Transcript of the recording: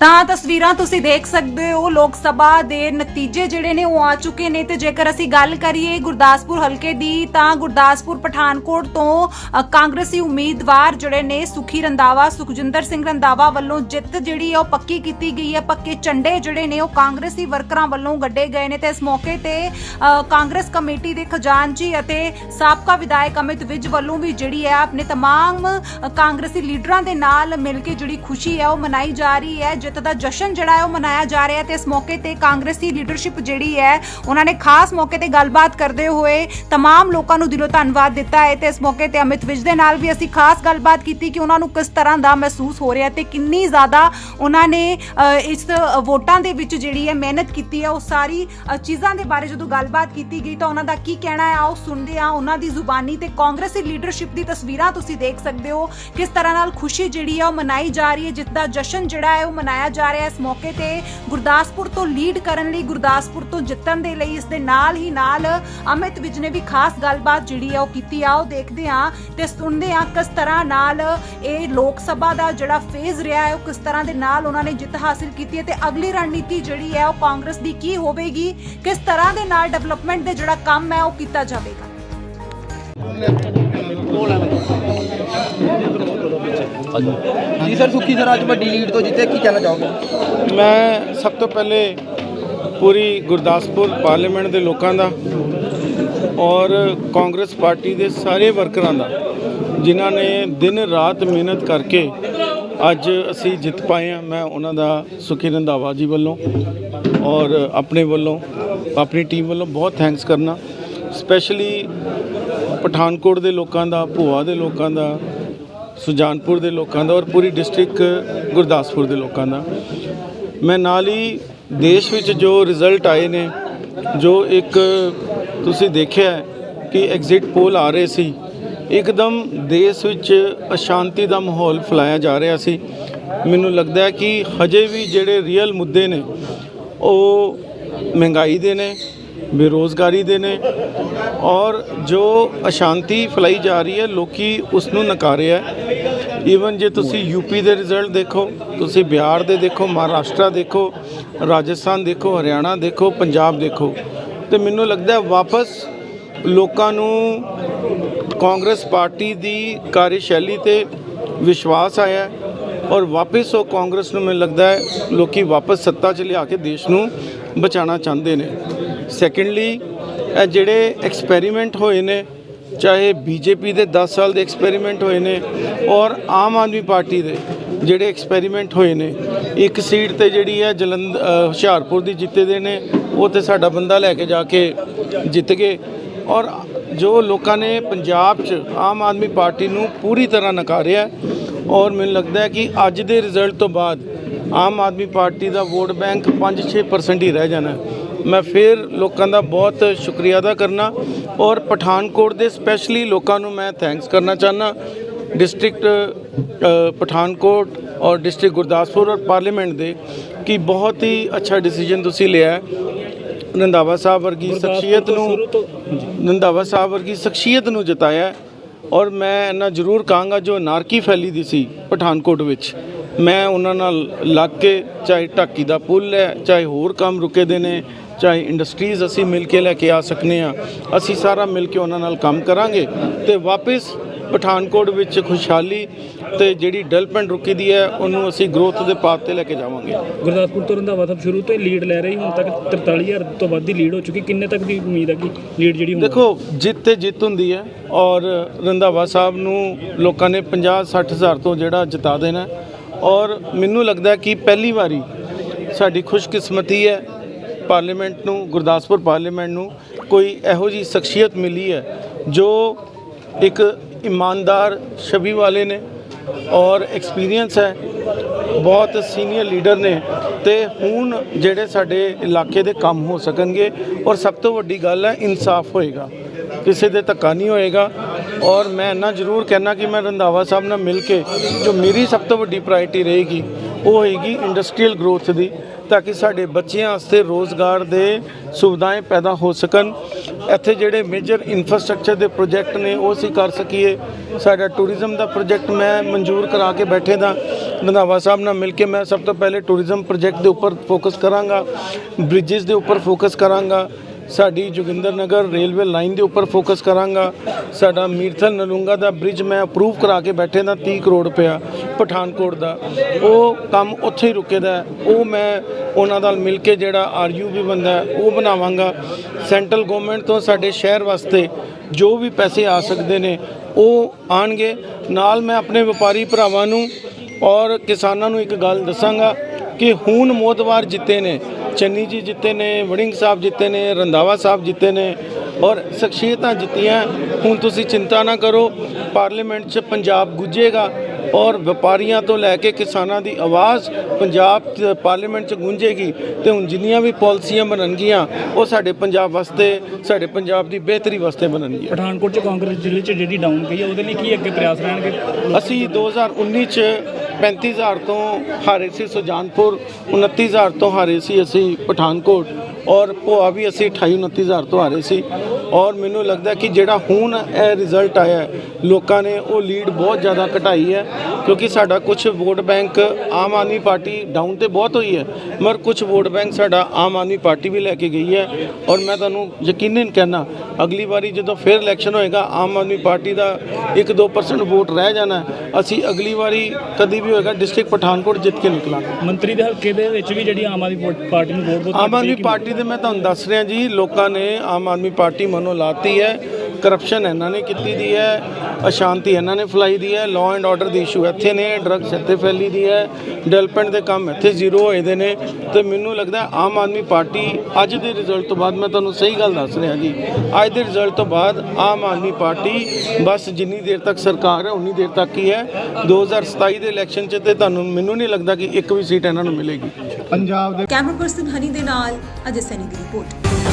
ਤਾਂ ਤਸਵੀਰਾਂ ਤੁਸੀਂ ਦੇਖ ਸਕਦੇ ਹੋ ਲੋਕ ਸਭਾ ਦੇ ਨਤੀਜੇ ਜਿਹੜੇ ਨੇ ਉਹ ਆ ਚੁੱਕੇ ਨੇ ਤੇ ਜੇਕਰ ਅਸੀਂ ਗੱਲ ਕਰੀਏ ਗੁਰਦਾਸਪੁਰ ਹਲਕੇ ਦੀ ਤਾਂ ਗੁਰਦਾਸਪੁਰ ਪਠਾਨਕੋਟ ਤੋਂ ਅ, ਕਾਂਗਰਸੀ ਉਮੀਦਵਾਰ ਜਿਹੜੇ ਨੇ ਸੁਖੀ ਰੰਦਾਵਾ ਸੁਖਜਿੰਦਰ ਸਿੰਘ ਰੰਦਾਵਾ ਵੱਲੋਂ ਜਿੱਤ ਜਿਹੜੀ ਹੈ ਉਹ ਪੱਕੀ ਕੀਤੀ ਗਈ ਹੈ ਪੱਕੇ ਝੰਡੇ ਜਿਹੜੇ ਨੇ ਉਹ ਕਾਂਗਰਸੀ ਵਰਕਰਾਂ ਵੱਲੋਂ ਗੱਡੇ ਗਏ ਨੇ ਤੇ ਇਸ ਮੌਕੇ ਤੇ ਅ, ਕਾਂਗਰਸ ਕਮੇਟੀ ਦੇ ਖਜ਼ਾਨਚੀ ਅਤੇ ਸਾਬਕਾ ਵਿਧਾਇਕ ਅਮਿਤ ਵਿਜ ਵੱਲੋਂ ਵੀ ਜਿਹੜੀ ਹੈ ਆਪਣੇ तमाम ਅ, ਕਾਂਗਰਸੀ ਲੀਡਰਾਂ ਦੇ ਨਾਲ ਮਿਲ ਕੇ ਜਿਹੜੀ ਖੁਸ਼ੀ ਹੈ ਉਹ ਮਨਾਈ ਜਾ ਰਹੀ ਹੈ ਜਿੱਤ ਦਾ ਜਸ਼ਨ ਜਿਹੜਾ ਹੈ ਉਹ ਮਨਾਇਆ ਜਾ ਰਿਹਾ ਹੈ ਤੇ ਇਸ ਮੌਕੇ ਤੇ ਕਾਂਗਰਸੀ ਲੀਡਰਸ਼ਿਪ ਜਿਹੜੀ ਹੈ ਉਹਨਾਂ ਨੇ ਖਾਸ ਮੌਕੇ ਤੇ ਗੱਲਬਾਤ ਕਰਦੇ ਹੋਏ तमाम ਲੋਕਾਂ ਨੂੰ ਦਿਲੋਂ ਧੰਨਵਾਦ ਦਿੱਤਾ ਹੈ ਤੇ ਇਸ ਮੌਕੇ ਤੇ ਅਮਿਤ ਵਿਜ ਦੇ ਨਾਲ ਵੀ ਅਸੀਂ ਖਾਸ ਗੱਲਬਾਤ ਕੀਤੀ ਕਿ ਉਹਨਾਂ ਨੂੰ ਕਿਸ ਤਰ੍ਹਾਂ ਦਾ ਮਹਿਸੂਸ ਹੋ ਰਿਹਾ ਤੇ ਕਿੰਨੀ ਜ਼ਿਆਦਾ ਉਹਨਾਂ ਨੇ ਅ, ਇਸ ਵੋਟਾਂ ਦੇ ਵਿੱਚ ਜਿਹੜੀ ਹੈ ਮਿਹਨਤ ਕੀਤੀ ਹੈ ਉਹ ਸਾਰੀ ਅ, ਚੀਜ਼ਾਂ ਦੇ ਬਾਰੇ ਜਦੋਂ ਗੱਲਬਾਤ ਕੀਤੀ ਗਈ ਤਾਂ ਉਹਨਾਂ ਦਾ ਕੀ ਕਹਿਣਾ ਹੈ ਆਓ ਸੁਣਦੇ ਹਾਂ ਉਹਨਾਂ ਦੀ ਜ਼ੁਬਾਨੀ ਤੇ ਕਾਂਗਰਸੀ ਲੀਡਰਸ਼ਿਪ ਦੀ ਤਸਵੀਰਾਂ ਤੁਸੀਂ ਦੇਖ ਸਕਦੇ ਹੋ ਕਿਸ ਤਰ੍ਹਾਂ ਨਾਲ ਖੁਸ਼ੀ ਜਿਹੜੀ ਹੈ ਉਹ ਮਨਾਈ ਜਾ ਰਹੀ ਹੈ ਜਿਸ ਦਾ ਜਸ਼ਨ ਜਿਹੜਾ ਹੈ ਉਹ ਮਨਾਇਆ ਜਾ ਰਿਹਾ ਇਸ ਮੌਕੇ ਤੇ ਗੁਰਦਾਸਪੁਰ ਤੋਂ ਲੀਡ ਕਰਨ ਲਈ ਗੁਰਦਾਸਪੁਰ ਤੋਂ ਜਿੱਤਣ ਦੇ ਲਈ ਇਸ ਦੇ ਨਾਲ ਹੀ ਨਾਲ ਅਮਿਤ ਵਿਜ ਨੇ ਵੀ ਖਾਸ ਗੱਲਬਾਤ ਜਿਹੜੀ ਹੈ ਉਹ ਕੀਤੀ ਆ। ਉਹ ਦੇਖਦੇ ਹਾਂ ਤੇ ਸੁਣਦੇ ਹਾਂ ਕਿਸ ਤਰ੍ਹਾਂ ਨਾਲ ਇਹ ਲੋਕ ਸਭਾ ਦਾ ਜਿਹੜਾ ਫੇਜ਼ ਰਿਹਾ ਹੈ, ਉਹ ਕਿਸ ਤਰ੍ਹਾਂ ਦੇ ਨਾਲ ਉਹਨਾਂ ਨੇ ਜਿੱਤ ਹਾਸਿਲ ਕੀਤੀ ਹੈ ਤੇ ਅਗਲੀ ਰਣਨੀਤੀ ਜਿਹੜੀ ਹੈ ਉਹ ਕਾਂਗਰਸ ਦੀ ਕੀ ਹੋਵੇਗੀ? ਕਿਸ ਤਰ੍ਹਾਂ ਦੇ ਨਾਲ ਡਿਵੈਲਪਮੈਂਟ ਦੇ ਜਿਹੜਾ ਕੰਮ ਹੈ ਉਹ ਕੀਤਾ ਜਾਵੇਗਾ? ਜੀ ਸਰ, ਸੁੱਖੀ ਸਰ, ਅੱਜ ਵੱਡੀ ਲੀਡ ਤੋਂ ਜਿੱਤੇ, ਕੀ ਕਹਿਣਾ ਚਾਹੋਗੇ? ਮੈਂ ਸਭ ਤੋਂ ਪਹਿਲੇ ਪੂਰੀ ਗੁਰਦਾਸਪੁਰ ਪਾਰਲੀਮੈਂਟ ਦੇ ਲੋਕਾਂ ਦਾ ਔਰ ਕਾਂਗਰਸ ਪਾਰਟੀ ਦੇ ਸਾਰੇ ਵਰਕਰਾਂ ਦਾ, ਜਿਨ੍ਹਾਂ ਨੇ ਦਿਨ ਰਾਤ ਮਿਹਨਤ ਕਰਕੇ ਅੱਜ ਅਸੀਂ ਜਿੱਤ ਪਾਏ ਆ ਮੈਂ ਉਹਨਾਂ ਦਾ ਸੁਖੀ ਰੰਧਾਵਾ ਜੀ ਵੱਲੋਂ ਔਰ ਆਪਣੇ ਵੱਲੋਂ, ਆਪਣੀ ਟੀਮ ਵੱਲੋਂ ਬਹੁਤ ਥੈਂਕਸ ਕਰਨਾ। ਸਪੈਸ਼ਲੀ ਪਠਾਨਕੋਟ ਦੇ ਲੋਕਾਂ ਦਾ, ਭੂਆ ਦੇ ਲੋਕਾਂ ਦਾ, ਸੁਜਾਨਪੁਰ ਦੇ ਲੋਕਾਂ ਦਾ ਔਰ ਪੂਰੀ ਡਿਸਟ੍ਰਿਕਟ ਗੁਰਦਾਸਪੁਰ ਦੇ ਲੋਕਾਂ ਦਾ। ਮੈਂ ਨਾਲ ਹੀ ਦੇਸ਼ ਵਿੱਚ ਜੋ ਰਿਜ਼ਲਟ ਆਏ ਨੇ, ਜੋ ਇੱਕ ਤੁਸੀਂ ਦੇਖਿਆ ਕਿ ਐਗਜ਼ਿਟ ਪੋਲ ਆ ਰਹੇ ਸੀ, ਇੱਕਦਮ ਦੇਸ਼ ਵਿੱਚ ਅਸ਼ਾਂਤੀ ਦਾ ਮਾਹੌਲ ਫੈਲਾਇਆ ਜਾ ਰਿਹਾ ਸੀ। ਮੈਨੂੰ ਲੱਗਦਾ ਹੈ ਕਿ ਹਜੇ ਵੀ ਜਿਹੜੇ ਰੀਅਲ ਮੁੱਦੇ ਨੇ, ਉਹ ਮਹਿੰਗਾਈ ਦੇ ਨੇ ਬੇਰੋਜ਼ਗਾਰੀ ਦੇ ਨੇ ਔਰ ਜੋ ਅਸ਼ਾਂਤੀ ਫੈਲਾਈ ਜਾ ਰਹੀ ਹੈ, ਲੋਕੀ ਉਸ ਨੂੰ ਨਕਾਰਿਆ ਹੈ ਈਵਨ ਜੇ ਤੁਸੀਂ ਯੂਪੀ ਦੇ ਰਿਜ਼ਲਟ ਦੇਖੋ, ਤੁਸੀਂ ਬਿਹਾਰ ਦੇ ਦੇਖੋ, ਮਹਾਰਾਸ਼ਟਰ ਦੇਖੋ, ਰਾਜਸਥਾਨ ਦੇਖੋ, ਹਰਿਆਣਾ ਦੇਖੋ, ਪੰਜਾਬ ਦੇਖੋ, ਤੇ ਮੈਨੂੰ ਲੱਗਦਾ ਵਾਪਸ ਲੋਕਾਂ ਨੂੰ ਕਾਂਗਰਸ ਪਾਰਟੀ ਦੀ ਕਾਰਜਸ਼ੈਲੀ ਤੇ ਵਿਸ਼ਵਾਸ ਆਇਆ ਔਰ ਵਾਪਸ ਉਹ ਕਾਂਗਰਸ ਨੂੰ ਮੈਨੂੰ ਲੱਗਦਾ ਹੈ ਲੋਕੀ ਵਾਪਸ ਸੱਤਾ 'ਚ ਲਿਆ ਕੇ ਦੇਸ਼ ਨੂੰ ਬਚਾਉਣਾ ਚਾਹੁੰਦੇ ਨੇ। ਸੈਕੰਡਲੀ ਜਿਹੜੇ ਐਕਸਪੈਰੀਮੈਂਟ ਹੋਏ ਨੇ, ਚਾਹੇ ਬੀਜੇਪੀ ਦੇ 10 ਸਾਲ ਦੇ ਐਕਸਪੈਰੀਮੈਂਟ ਹੋਏ ਨੇ ਔਰ ਆਮ ਆਦਮੀ ਪਾਰਟੀ ਦੇ ਜਿਹੜੇ ਐਕਸਪੈਰੀਮੈਂਟ ਹੋਏ ਨੇ, ਇੱਕ ਸੀਟ ਤੇ ਜਿਹੜੀ ਹੈ ਜਲੰਧ ਹੁਸ਼ਿਆਰਪੁਰ ਦੀ ਜਿੱਤੇ ਦੇ ਨੇ, ਉਹ ਤੇ ਸਾਡਾ ਬੰਦਾ ਲੈ ਕੇ ਜਾ ਕੇ ਜਿੱਤ ਗਏ ਔਰ ਜੋ ਲੋਕਾਂ ਨੇ ਪੰਜਾਬ 'ਚ ਆਮ ਆਦਮੀ ਪਾਰਟੀ ਨੂੰ ਪੂਰੀ ਤਰ੍ਹਾਂ ਨਕਾਰਿਆ ਔਰ ਮੈਨੂੰ ਲੱਗਦਾ ਹੈ ਕਿ ਅੱਜ ਦੇ ਰਿਜ਼ਲਟ ਤੋਂ ਬਾਅਦ ਆਮ ਆਦਮੀ ਪਾਰਟੀ ਦਾ ਵੋਟ ਬੈਂਕ 5-6% ਹੀ ਰਹਿ ਜਾਣਾ। ਮੈਂ ਫਿਰ ਲੋਕਾਂ ਦਾ ਬਹੁਤ ਸ਼ੁਕਰੀਆ ਅਦਾ ਕਰਨਾ ਔਰ ਪਠਾਨਕੋਟ ਦੇ ਸਪੈਸ਼ਲੀ ਲੋਕਾਂ ਨੂੰ ਮੈਂ ਥੈਂਕਸ ਕਰਨਾ ਚਾਹਨਾ ਡਿਸਟ੍ਰਿਕਟ ਪਠਾਨਕੋਟ ਔਰ ਡਿਸਟ੍ਰਿਕਟ ਗੁਰਦਾਸਪੁਰ ਔਰ ਪਾਰਲੀਮੈਂਟ ਦੇ ਕਿ ਬਹੁਤ ਹੀ ਅੱਛਾ ਡਿਸੀਜਨ ਤੁਸੀਂ ਲਿਆ ਰੰਧਾਵਾ ਸਾਹਿਬ ਵਰਗੀ ਸ਼ਖਸੀਅਤ ਨੂੰ ਰੰਧਾਵਾ ਸਾਹਿਬ ਵਰਗੀ ਸ਼ਖਸੀਅਤ ਨੂੰ ਜਿਤਾਇਆ ਔਰ ਮੈਂ ਇਹਨਾਂ ਜ਼ਰੂਰ ਕਹਾਂਗਾ ਜੋ ਨਾਰਕੀ ਫੈਲੀ ਦੀ ਸੀ ਪਠਾਨਕੋਟ ਵਿੱਚ। ਮੈਂ ਉਹਨਾਂ ਨਾਲ ਲੱਗ ਕੇ ਚਾਹੇ ਢਾਕੀ ਦਾ ਪੁੱਲ ਹੈ ਚਾਹੇ ਹੋਰ ਕੰਮ ਰੁਕੇ ਦੇ ਨੇ ਚਾਹੇ ਇੰਡਸਟਰੀਜ਼ ਅਸੀਂ ਮਿਲ ਕੇ ਲੈ ਕੇ ਆ ਸਕਨੇ ਆ ਅਸੀਂ ਸਾਰਾ ਮਿਲ ਕੇ ਉਹਨਾਂ ਨਾਲ ਕੰਮ ਕਰਾਂਗੇ ਤੇ ਵਾਪਸ ਪਠਾਨਕੋਟ ਵਿੱਚ ਖੁਸ਼ਹਾਲੀ ਤੇ ਜਿਹੜੀ ਡਿਵੈਲਪਮੈਂਟ ਰੁਕੀ ਦੀ ਹੈ ਉਹਨੂੰ ਅਸੀਂ ਗਰੋਥ ਦੇ ਪਾਥ ਤੇ ਲੈ ਕੇ ਜਾਵਾਂਗੇ ਗੁਰਦਾਸਪੁਰ ਤੋਂ ਰੰਧਾਵਾ ਸਾਹਿਬ ਸ਼ੁਰੂ ਤੋਂ ਹੀ ਲੀਡ ਲੈ ਰਹੀ ਹੁਣ ਤੱਕ 43000 ਤੋਂ ਵੱਧ ਦੀ ਲੀਡ ਹੋ ਚੁੱਕੀ ਕਿੰਨੇ ਤੱਕ ਦੀ ਉਮੀਦ ਹੈ ਕਿ ਲੀਡ ਜਿਹੜੀ ਹੁਣ ਦੇਖੋ ਜਿੱਤ ਤੇ ਜਿੱਤ ਹੁੰਦੀ ਹੈ ਔਰ ਰੰਧਾਵਾ ਸਾਹਿਬ ਨੂੰ ਲੋਕਾਂ ਨੇ 50 60 ਹਜ਼ਾਰ ਤੋਂ ਜਿਹੜਾ ਜਿਤਾ ਦੇਣਾ। ਔਰ ਮੈਨੂੰ ਲੱਗਦਾ ਕਿ ਪਹਿਲੀ ਵਾਰੀ ਸਾਡੀ ਖੁਸ਼ਕਿਸਮਤੀ ਹੈ ਪਾਰਲੀਮੈਂਟ ਨੂੰ, ਗੁਰਦਾਸਪੁਰ ਪਾਰਲੀਮੈਂਟ ਨੂੰ ਕੋਈ ਇਹੋ ਜੀ ਸ਼ਖਸੀਅਤ ਮਿਲੀ ਹੈ ਜੋ ਇੱਕ ਇਮਾਨਦਾਰ ਛਵੀ ਵਾਲੇ ਨੇ ਔਰ ਐਕਸਪੀਰੀਅੰਸ ਹੈ, ਬਹੁਤ ਸੀਨੀਅਰ ਲੀਡਰ ਨੇ ਤੇ ਹੁਣ ਜਿਹੜੇ ਸਾਡੇ ਇਲਾਕੇ ਦੇ ਕੰਮ ਹੋ ਸਕਣਗੇ ਔਰ ਸਭ ਤੋਂ ਵੱਡੀ ਗੱਲ ਹੈ ਇਨਸਾਫ ਹੋਏਗਾ, ਕਿਸੇ ਦੇ ਧੱਕਾ ਨਹੀਂ ਹੋਏਗਾ ਔਰ ਮੈਂ ਇੰਨਾ ਜ਼ਰੂਰ ਕਹਿਣਾ ਕਿ ਮੈਂ ਰੰਧਾਵਾ ਸਾਹਿਬ ਨਾਲ ਮਿਲ ਕੇ ਜੋ ਮੇਰੀ ਸਭ ਤੋਂ ਵੱਡੀ ਪ੍ਰਾਇੋਰਟੀ ਰਹੇਗੀ, ਉਹ ਹੋਏਗੀ ਇੰਡਸਟਰੀਅਲ ਗਰੋਥ ਦੀ ਤਾਂ ਕਿ ਸਾਡੇ ਬੱਚਿਆਂ ਵਾਸਤੇ ਰੋਜ਼ਗਾਰ ਦੇ ਸੁਵਿਧਾएं ਪੈਦਾ ਹੋ ਸਕਣ। ਇੱਥੇ ਜਿਹੜੇ ਮੇਜਰ ਇਨਫਰਾਸਟ੍ਰਕਚਰ ਦੇ ਪ੍ਰੋਜੈਕਟ ਨੇ, ਉਹ ਅਸੀਂ ਕਰ ਸਕੀਏ। ਸਾਡਾ ਟੂਰਿਜ਼ਮ ਦਾ ਪ੍ਰੋਜੈਕਟ ਮੈਂ ਮਨਜ਼ੂਰ ਕਰਾ ਕੇ ਬੈਠੇ ਦਾ। ਰੰਧਾਵਾ ਸਾਹਿਬ ਨਾਲ ਮਿਲ ਕੇ ਮੈਂ ਸਭ ਤੋਂ ਪਹਿਲੇ ਟੂਰਿਜ਼ਮ ਪ੍ਰੋਜੈਕਟ ਦੇ ਉੱਪਰ ਫੋਕਸ ਕਰਾਂਗਾ। ਬ੍ਰਿਜਸ ਦੇ ਉੱਪਰ ਫੋਕਸ ਕਰਾਂਗਾ। ਸਾਡੀ ਜੋਗਿੰਦਰ ਨਗਰ ਰੇਲਵੇ ਲਾਈਨ ਦੇ ਉੱਪਰ ਫੋਕਸ ਕਰਾਂਗਾ। ਸਾਡਾ ਮੀਰਥਲ ਨਲੂੰਗਾ ਦਾ ਬ੍ਰਿਜ ਮੈਂ ਅਪਰੂਵ ਕਰਾ ਕੇ ਬੈਠੇ ਦਾ 30 ਕਰੋੜ ਰੁਪਇਆ ਪਠਾਨਕੋਟ ਦਾ। ਉਹ ਕੰਮ ਉੱਥੇ ਹੀ ਰੁਕੇ ਦਾ ਉਹ ਮੈਂ ਉਹਨਾਂ ਨਾਲ ਮਿਲ ਕੇ ਜਿਹੜਾ ਆਰਯੂ ਵੀ ਬੰਦਾ ਉਹ ਬਣਾਵਾਂਗਾ। ਸੈਂਟਰਲ ਗਵਰਨਮੈਂਟ ਤੋਂ ਸਾਡੇ ਸ਼ਹਿਰ ਵਾਸਤੇ ਜੋ ਵੀ ਪੈਸੇ ਆ ਸਕਦੇ ਨੇ, ਉਹ ਆਣਗੇ। ਨਾਲ ਮੈਂ ਆਪਣੇ ਵਪਾਰੀ ਭਰਾਵਾਂ ਨੂੰ ਔਰ ਕਿਸਾਨਾਂ ਨੂੰ ਇੱਕ ਗੱਲ ਦੱਸਾਂਗਾ ਕਿ ਹੁਣ ਮੋਦਵਾਰ ਜਿੱਤੇ ਨੇ। ਚੰਨੀ ਜੀ ਜਿੱਤੇ ਨੇ ਵੜਿੰਗ ਸਾਹਿਬ ਜਿੱਤੇ ਨੇ ਰੰਧਾਵਾ ਸਾਹਿਬ ਜਿੱਤੇ ਨੇ ਔਰ ਸ਼ਖਸੀਅਤਾਂ ਜਿੱਤੀਆਂ। ਹੁਣ ਤੁਸੀਂ ਚਿੰਤਾ ਨਾ ਕਰੋ ਪਾਰਲੀਮੈਂਟ 'ਚ ਪੰਜਾਬ ਗੁੱਜੇਗਾ ਔਰ ਵਪਾਰੀਆਂ ਤੋਂ ਲੈ ਕੇ ਕਿਸਾਨਾਂ ਦੀ ਆਵਾਜ਼ ਪੰਜਾਬ ਪਾਰਲੀਮੈਂਟ 'ਚ ਗੂੰਜੇਗੀ ਤੇ ਹੁਣ ਜਿੰਨੀਆਂ ਵੀ ਪਾਲਿਸੀਆਂ ਬਣਨਗੀਆਂ ਉਹ ਸਾਡੇ ਪੰਜਾਬ ਵਾਸਤੇ ਸਾਡੇ ਪੰਜਾਬ ਦੀ ਬਿਹਤਰੀ ਵਾਸਤੇ ਬਣਨਗੀਆਂ। ਪਠਾਨਕੋਟ ਚ ਕਾਂਗਰਸ ਜ਼ਿਲ੍ਹੇ ਚ ਜਿਹੜੀ ਡਾਊਨ ਗਈ ਉਹਦੇ ਲਈ ਕੀ ਅੱਗੇ ਪ੍ਰਯਾਸ ਰਹਿਣਗੇ? ਅਸੀਂ 2019 ਚ 35000 ਤੋਂ ਹਾਰੇ ਸੀ ਸੁਜਾਨਪੁਰ 29000 ਤੋਂ ਹਾਰੇ ਸੀ ਅਸੀਂ ਪਠਾਨਕੋਟ ਔਰ ਭੋਆ ਵੀ ਅਸੀਂ 28 29000 ਤੋਂ ਹਾਰੇ ਸੀ। ਔਰ ਮੈਨੂੰ ਲੱਗਦਾ ਕਿ ਜਿਹੜਾ ਹੁਣ ਇਹ ਰਿਜ਼ਲਟ ਆਇਆ ਲੋਕਾਂ ਨੇ ਉਹ ਲੀਡ ਬਹੁਤ ਜ਼ਿਆਦਾ ਘਟਾਈ ਹੈ ਕਿਉਂਕਿ ਸਾਡਾ ਕੁਝ vote bank Aam Aadmi Party down ਤੇ ਬਹੁਤ ਹੋਈ ਹੈ, ਮਗਰ ਕੁਝ ਵੋਟ ਬੈਂਕ ਸਾਡਾ ਆਮ ਆਦਮੀ ਪਾਰਟੀ ਵੀ ਲੈ ਕੇ ਗਈ ਹੈ। ਔਰ ਮੈਂ ਤੁਹਾਨੂੰ ਯਕੀਨਨ ਕਹਿਣਾ, ਅਗਲੀ ਵਾਰੀ ਜਦੋਂ ਫਿਰ ਇਲੈਕਸ਼ਨ ਹੋਏਗਾ, ਆਮ ਆਦਮੀ ਪਾਰਟੀ ਦਾ 1-2% ਵੋਟ ਰਹਿ ਜਾਣਾ ਅਸੀਂ ਅਗਲੀ ਵਾਰੀ ਕਦੀ ਵੀ ਹੋਏਗਾ ਡਿਸਟ੍ਰਿਕਟ ਪਠਾਨਕੋਟ ਜਿੱਤ ਕੇ ਨਿਕਲਾਂਗੇ। ਮੰਤਰੀ ਦੇ ਹਲਕੇ ਦੇ ਵਿੱਚ ਵੀ ਜਿਹੜੀ ਆਮ ਆਦਮੀ ਪਾ- ਪਾਰਟੀ ਨੂੰ ਵੋਟ ਆਮ ਆਦਮੀ ਪਾਰਟੀ ਦੇ ਮੈਂ ਤੁਹਾਨੂੰ ਦੱਸ ਰਿਹਾ ਜੀ ਲੋਕਾਂ ਨੇ ਆਮ ਆਦਮੀ ਪਾਰਟੀ ਮਨੋਂ ਲਾਤੀ ਹੈ। ਕਰਪਸ਼ਨ ਇਹਨਾਂ ਨੇ ਕੀਤੀ ਦੀ ਹੈ, ਅਸ਼ਾਂਤੀ ਇਹਨਾਂ ਨੇ ਫੈਲਾਈ ਦੀ ਹੈ ਲਾਅ ਐਂਡ ਆਰਡਰ ਦੀ ਇਸ਼ੂ ਇੱਥੇ ਨੇ ਡਰੱਗਸ ਇੱਥੇ ਫੈਲੀ ਦੀ ਹੈ ਡਿਵੈਲਪਮੈਂਟ ਦੇ ਕੰਮ ਇੱਥੇ ਜ਼ੀਰੋ ਹੋਏ ਦੇ ਨੇ ਤੇ ਮੈਨੂੰ ਲੱਗਦਾ ਆਮ ਆਦਮੀ ਪਾਰਟੀ ਅੱਜ ਦੇ ਰਿਜ਼ਲਟ ਤੋਂ ਬਾਅਦ, ਮੈਂ ਤੁਹਾਨੂੰ ਸਹੀ ਗੱਲ ਦੱਸ ਰਿਹਾ ਜੀ, ਅੱਜ ਦੇ ਰਿਜ਼ਲਟ ਤੋਂ ਬਾਅਦ ਆਮ ਆਦਮੀ ਪਾਰਟੀ ਬਸ ਜਿੰਨੀ ਦੇਰ ਤੱਕ ਸਰਕਾਰ ਹੈ, ਉਨੀ ਦੇਰ ਤੱਕ ਹੀ ਹੈ। 2027 ਦੇ ਇਲੈਕਸ਼ਨ 'ਚ ਤੇ ਤੁਹਾਨੂੰ ਮੈਨੂੰ ਨਹੀਂ ਲੱਗਦਾ ਕਿ ਇੱਕ ਵੀ ਸੀਟ ਇਹਨਾਂ ਨੂੰ ਮਿਲੇਗੀ। ਕੈਮਰਾ ਪਰਸਨ ਹਨੀ ਦੇ ਨਾਲ ਅਜੇ ਸੈਨੀ ਦੀ ਰਿਪੋਰਟ।